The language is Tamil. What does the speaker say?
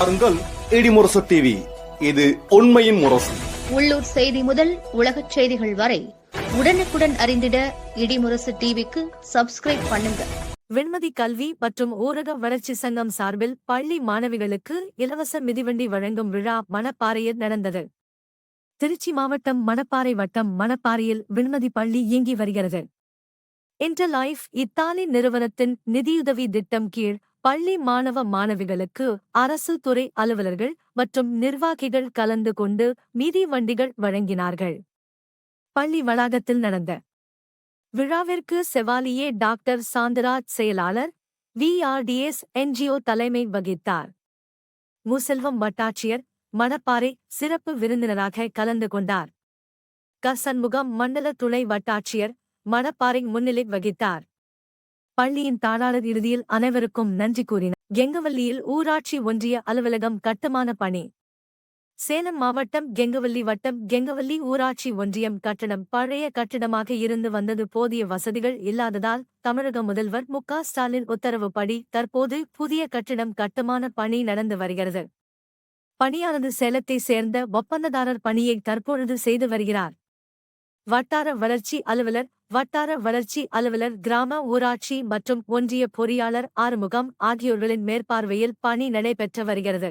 பாருங்கள் இடிமுரசு டிவி இது உண்மையின் முரசு. உள்ளூர் செய்தி முதல் உலகச் செய்திகள் வரை உடனுக்குடன் அறிந்திட இடிமுரசு டிவிக்கு சப்ஸ்கிரைப் பண்ணுங்க. வெண்மதி கல்வி மற்றும் ஊரக வளர்ச்சி சங்கம் சார்பில் பள்ளி மாணவிகளுக்கு இலவச மிதிவண்டி வழங்கும் விழா மணப்பாறையில் நடந்தது. திருச்சி மாவட்டம் மணப்பாறை வட்டம் மணப்பாறையில் வெண்மதி பள்ளி இயங்கி வருகிறது. இன்டர் லைஃப் இத்தாலி நிறுவனத்தின் நிதியுதவி திட்டம் கீழ் பள்ளி மாணவ மாணவிகளுக்கு அரசு துறை அலுவலர்கள் மற்றும் நிர்வாகிகள் கலந்து கொண்டு மிதிவண்டிகள் வழங்கினார்கள். பள்ளி வளாகத்தில் நடந்த விழாவிற்கு செவாலியே டாக்டர் சாந்தராஜ் செயலாளர் விஆர்டிஎஸ் என்ஜிஓ தலைமை வகித்தார். முசெல்வம் வட்டாட்சியர் மணப்பாறை சிறப்பு விருந்தினராக கலந்து கொண்டார். க சண்முகம் மண்டல துணை வட்டாட்சியர் மணப்பாறை முன்னிலை வகித்தார். பள்ளியின் தாளாளர் இறுதியில் அனைவருக்கும் நன்றி கூறினார். கெங்கவல்லியில் ஊராட்சி ஒன்றிய அலுவலகம் கட்டுமான பணி. சேலம் மாவட்டம் கெங்கவல்லி வட்டம் கெங்கவல்லி ஊராட்சி ஒன்றியம் கட்டடம். பழைய கட்டிடமாக இருந்து வந்தது போதிய வசதிகள் இல்லாததால் தமிழக முதல்வர் மு க ஸ்டாலின் உத்தரவுப்படி தற்போது புதிய கட்டிடம் கட்டுமான பணி நடந்து வருகிறது. பணியானது சேலத்தை சேர்ந்த ஒப்பந்ததாரர் பணியை தற்பொழுது செய்து வருகிறார். வட்டார வளர்ச்சி அலுவலர் வட்டார வளர்ச்சி அலுவலர் கிராம ஊராட்சி மற்றும் ஒன்றிய பொறியாளர் ஆறுமுகம் ஆகியோர்களின் மேற்பார்வையில் பணி நடைபெற்று வருகிறது.